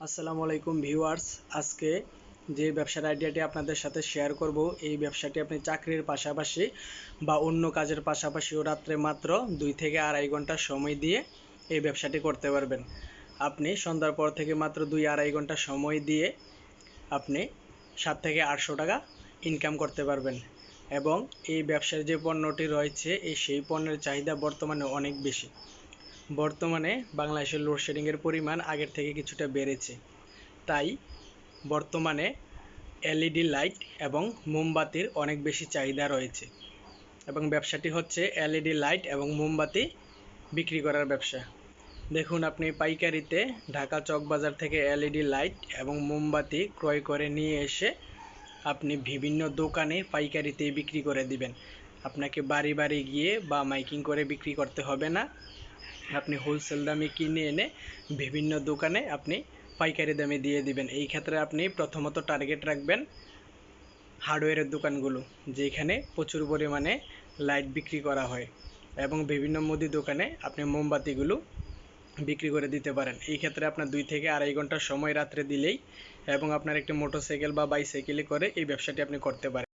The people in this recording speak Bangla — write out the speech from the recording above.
আসসালামু আলাইকুম ভিউয়ার্স। আজকে যে ব্যবসার আইডিয়াটি আপনাদের সাথে শেয়ার করব, এই ব্যবসাটি আপনি চাকরির পাশাপাশি বা অন্য কাজের পাশাপাশিও রাত্রে মাত্র দুই থেকে আড়াই ঘণ্টা সময় দিয়ে এই ব্যবসাটি করতে পারবেন। আপনি সন্ধ্যার পর থেকে মাত্র দুই আড়াই ঘণ্টা সময় দিয়ে আপনি সাত থেকে আটশো টাকা ইনকাম করতে পারবেন। এবং এই ব্যবসার যে পণ্যটি রয়েছে, এই সেই পণ্যের চাহিদা বর্তমানে অনেক বেশি। বর্তমানে বাংলাদেশের লোডশেডিংয়ের পরিমাণ আগের থেকে কিছুটা বেড়েছে। তাই বর্তমানে এলইডি লাইট এবং মোমবাতির অনেক বেশি চাহিদা রয়েছে এবং ব্যবসাটি হচ্ছে এলইডি লাইট এবং মোমবাতি বিক্রি করার ব্যবসা। দেখুন, আপনি পাইকারিতে ঢাকা চকবাজার থেকে এলইডি লাইট এবং মোমবাতি ক্রয় করে নিয়ে এসে আপনি বিভিন্ন দোকানে পাইকারিতে বিক্রি করে দিবেন। আপনাকে বাড়ি বাড়ি গিয়ে বা মাইকিং করে বিক্রি করতে হবে না। আপনি হোলসেল দামে কিনে এনে বিভিন্ন দোকানে আপনি পাইকারি দামে দিয়ে দিবেন। এই ক্ষেত্রে আপনি প্রথমত টার্গেট রাখবেন হার্ডওয়্যারের দোকানগুলো, যেখানে প্রচুর পরিমাণে লাইট বিক্রি করা হয় এবং বিভিন্ন মুদি দোকানে আপনি মোমবাতিগুলো বিক্রি করে দিতে পারেন। এই ক্ষেত্রে আপনার দুই থেকে আড়াই ঘণ্টা সময় রাত্রে দিলেই এবং আপনার একটি মোটরসাইকেল বা বাইসাইকেলে করে এই ব্যবসাটি আপনি করতে পারেন।